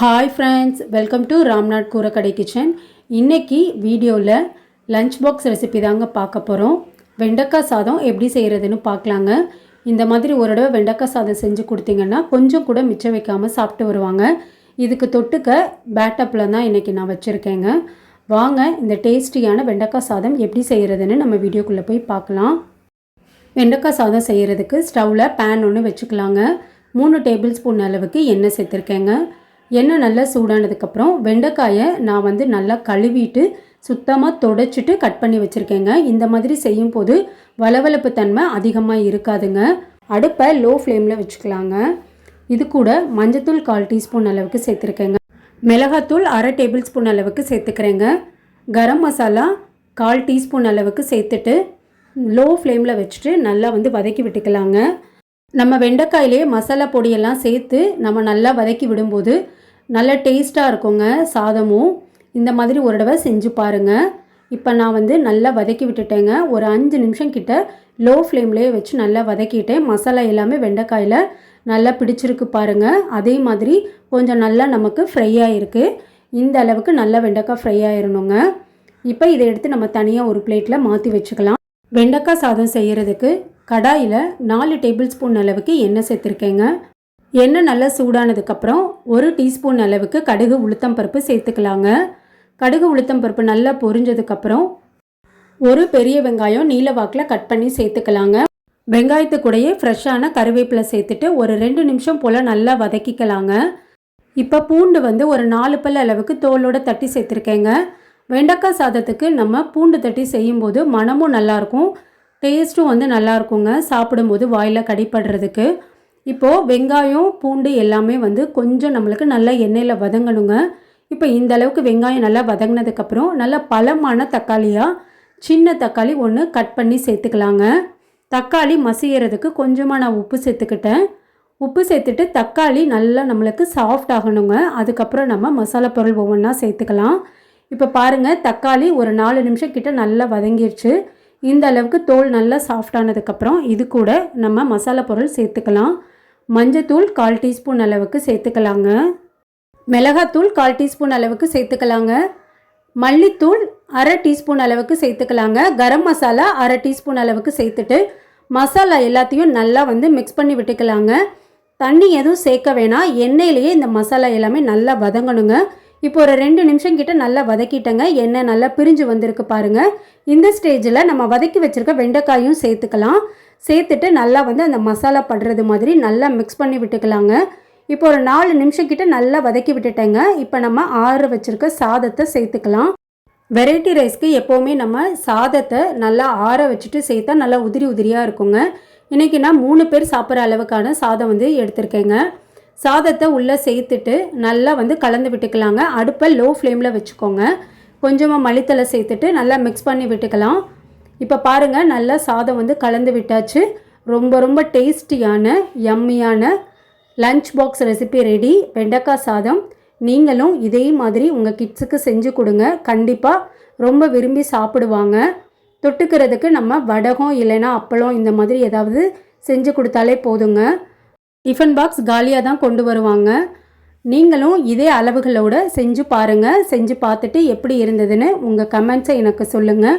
Hi friends welcome to Ramnath Koorakadai kitchen இன்றைக்கி வீடியோவில் lunch box recipe தாங்க பார்க்க போகிறோம் வெண்டைக்காய் சாதம் எப்படி செய்கிறதுன்னு பார்க்கலாங்க. இந்த மாதிரி ஒரு தடவை வெண்டைக்காய் சாதம் செஞ்சு கொடுத்தீங்கன்னா கொஞ்சம் கூட மிச்சம் வைக்காமல் சாப்பிட்டு வருவாங்க. இதுக்கு தொட்டுக்க பேட்டப்பில் தான் இன்றைக்கி நான் வச்சுருக்கேங்க. வாங்க இந்த டேஸ்டியான வெண்டைக்காய் சாதம் எப்படி செய்கிறதுன்னு நம்ம வீடியோக்குள்ளே போய் பார்க்கலாம். வெண்டைக்காய் சாதம் செய்கிறதுக்கு ஸ்டவ்வில் பேன் ஒன்று வச்சுக்கலாங்க. மூணு டேபிள் ஸ்பூன் அளவுக்கு எண்ணெய் சேர்த்துருக்கேங்க. எண்ணெய் நல்லா சூடானதுக்கப்புறம் வெண்டைக்காயை நான் வந்து நல்லா கழுவிட்டு சுத்தமாக தொடச்சிட்டு கட் பண்ணி வச்சுருக்கேங்க. இந்த மாதிரி செய்யும் போது வளவளப்பு தன்மை அதிகமாக இருக்காதுங்க. அடுப்பை லோ ஃப்ளேமில் வச்சுக்கலாங்க. இது கூட மஞ்சத்தூள் கால் டீஸ்பூன் அளவுக்கு சேர்த்துருக்கேங்க. மிளகாத்தூள் அரை டேபிள் ஸ்பூன் அளவுக்கு சேர்த்துக்கிறேங்க. கரம் மசாலா கால் டீஸ்பூன் அளவுக்கு சேர்த்துட்டு லோ ஃப்ளேமில் வச்சுட்டு நல்லா வந்து வதக்கி விட்டுக்கலாங்க. நம்ம வெண்டைக்காயிலே மசாலா பொடியெல்லாம் சேர்த்து நம்ம நல்லா வதக்கி விடும்போது நல்ல டேஸ்ட்டாக இருக்குங்க சாதமும். இந்த மாதிரி ஒரு தடவை செஞ்சு பாருங்கள் இப்போ நான் வந்து நல்லா வதக்கி விட்டுட்டேங்க. ஒரு அஞ்சு நிமிஷம் கிட்ட லோ ஃப்ளேம்லேயே வச்சு நல்லா வதக்கிட்டேன் மசாலா எல்லாமே வெண்டைக்காயில் நல்லா பிடிச்சிருக்கு பாருங்கள் அதே மாதிரி கொஞ்சம் நல்லா நமக்கு ஃப்ரை ஆகிருக்கு இந்த அளவுக்கு நல்லா வெண்டைக்காய் ஃப்ரை ஆயிடணுங்க இப்போ இதை எடுத்து நம்ம தனியாக ஒரு பிளேட்டில் மாற்றி வச்சுக்கலாம். வெண்டைக்காய் சாதம் செய்கிறதுக்கு கடாயில் நாலு டேபிள் ஸ்பூன் அளவுக்கு எண்ணெய் சேர்த்துருக்கேங்க. எண்ணெய் நல்லா சூடானதுக்கப்புறம் ஒரு டீஸ்பூன் அளவுக்கு கடுகு உளுத்தம் பருப்பு சேர்த்துக்கலாங்க. கடுகு உளுத்தம் பருப்பு நல்லா பொரிஞ்சதுக்கப்புறம் ஒரு பெரிய வெங்காயம் நீல வாக்கில் கட் பண்ணி சேர்த்துக்கலாங்க. வெங்காயத்து கூடயே ஃப்ரெஷ்ஷான கருவேப்பிலை சேர்த்துட்டு ஒரு ரெண்டு நிமிஷம் போல் நல்லா வதக்கிக்கலாங்க. இப்போ பூண்டு வந்து ஒரு நாலு பல் அளவுக்கு தோலோட தட்டி சேர்த்துருக்கேங்க. வெண்டைக்காய் சாதத்துக்கு நம்ம பூண்டு தட்டி செய்யும்போது மனமும் நல்லாயிருக்கும் டேஸ்ட்டும் வந்து நல்லாயிருக்குங்க சாப்பிடும்போது வாயில் கடிப்படுறதுக்கு இப்போது வெங்காயம் பூண்டு எல்லாமே வந்து கொஞ்சம் நம்மளுக்கு நல்லா எண்ணெயில் வதங்கணுங்க. இப்போ இந்த அளவுக்கு வெங்காயம் நல்லா வதங்கினதுக்கப்புறம் நல்லா பழமான தக்காளியாக சின்ன தக்காளி ஒன்று கட் பண்ணி சேர்த்துக்கலாங்க. தக்காளி மசியறதுக்கு கொஞ்சமாக நான் உப்பு சேர்த்துக்கிட்டேன். உப்பு சேர்த்துட்டு தக்காளி நல்லா நம்மளுக்கு சாஃப்ட் ஆகணுங்க. அதுக்கப்புறம் நம்ம மசாலா பொருள் ஒவ்வொன்றா சேர்த்துக்கலாம். இப்போ பாருங்கள் தக்காளி ஒரு நாலு நிமிஷம் கிட்ட நல்லா வதங்கிடுச்சு இந்த அளவுக்கு தோல் நல்லா சாஃப்டானதுக்கப்புறம் இது கூட நம்ம மசாலா பொருள் சேர்த்துக்கலாம். மஞ்சத்தூள் கால் டீஸ்பூன் அளவுக்கு சேர்த்துக்கலாங்க. மிளகாத்தூள் கால் டீஸ்பூன் அளவுக்கு சேர்த்துக்கலாங்க. மல்லித்தூள் அரை டீஸ்பூன் அளவுக்கு சேர்த்துக்கலாங்க. கரம் மசாலா அரை டீஸ்பூன் அளவுக்கு சேர்த்துட்டு மசாலா எல்லாத்தையும் நல்லா வந்து மிக்ஸ் பண்ணி விட்டுக்கலாங்க. தண்ணி எதுவும் சேர்க்க வேணாம். எண்ணெயிலேயே இந்த மசாலா எல்லாமே நல்லா வதங்கணுங்க. இப்போ ஒரு ரெண்டு நிமிஷம் கிட்ட நல்லா வதக்கிட்டேங்க. எண்ணெய் நல்லா பிரிஞ்சு வந்திருக்கு பாருங்கள் இந்த ஸ்டேஜில் நம்ம வதக்கி வச்சுருக்க வெண்டைக்காயும் சேர்த்துக்கலாம். சேர்த்துட்டு நல்லா வந்து அந்த மசாலா படுறது மாதிரி நல்லா மிக்ஸ் பண்ணி விட்டுக்கலாங்க. இப்போ ஒரு நாலு நிமிஷம் கிட்ட நல்லா வதக்கி விட்டுட்டேங்க. இப்போ நம்ம ஆற வச்சுருக்க சாதத்தை சேர்த்துக்கலாம். வெரைட்டி ரைஸ்க்கு எப்போவுமே நம்ம சாதத்தை நல்லா ஆற வச்சுட்டு சேர்த்தா நல்லா உதிரி உதிரியாக இருக்குங்க. இன்றைக்கி நான் மூணு பேர் சாப்பிட்ற அளவுக்கான சாதம் வந்து எடுத்திருக்கேங்க. சாதத்தை உள்ளே சேர்த்துட்டு நல்லா வந்து கலந்து விட்டுக்கலாங்க. அடுப்பை லோ ஃப்ளேமில் வச்சுக்கோங்க. கொஞ்சமாக மளித்தலை சேர்த்துட்டு நல்லா மிக்ஸ் பண்ணி விட்டுக்கலாம். இப்போ பாருங்கள் நல்லா சாதம் வந்து கலந்து விட்டாச்சு. ரொம்ப ரொம்ப டேஸ்டியான யம்மியான லஞ்ச் பாக்ஸ் ரெசிபி ரெடி வெண்டைக்காய் சாதம். நீங்களும் இதே மாதிரி உங்கள் கிட்ஸுக்கு செஞ்சு கொடுங்க. கண்டிப்பாக ரொம்ப விரும்பி சாப்பிடுவாங்க. தொட்டுக்கிறதுக்கு நம்ம வடகம் இல்லைன்னா அப்பளம் இந்த மாதிரி ஏதாவது செஞ்சு கொடுத்தாலே போதுங்க. டிஃபன் பாக்ஸ் காலியாக தான் கொண்டு வருவாங்க. நீங்களும் இதே அளவுகளோட செஞ்சு பாருங்கள் செஞ்சு பார்த்துட்டு எப்படி இருந்ததுன்னு உங்கள் கமெண்ட்ஸை எனக்கு சொல்லுங்கள்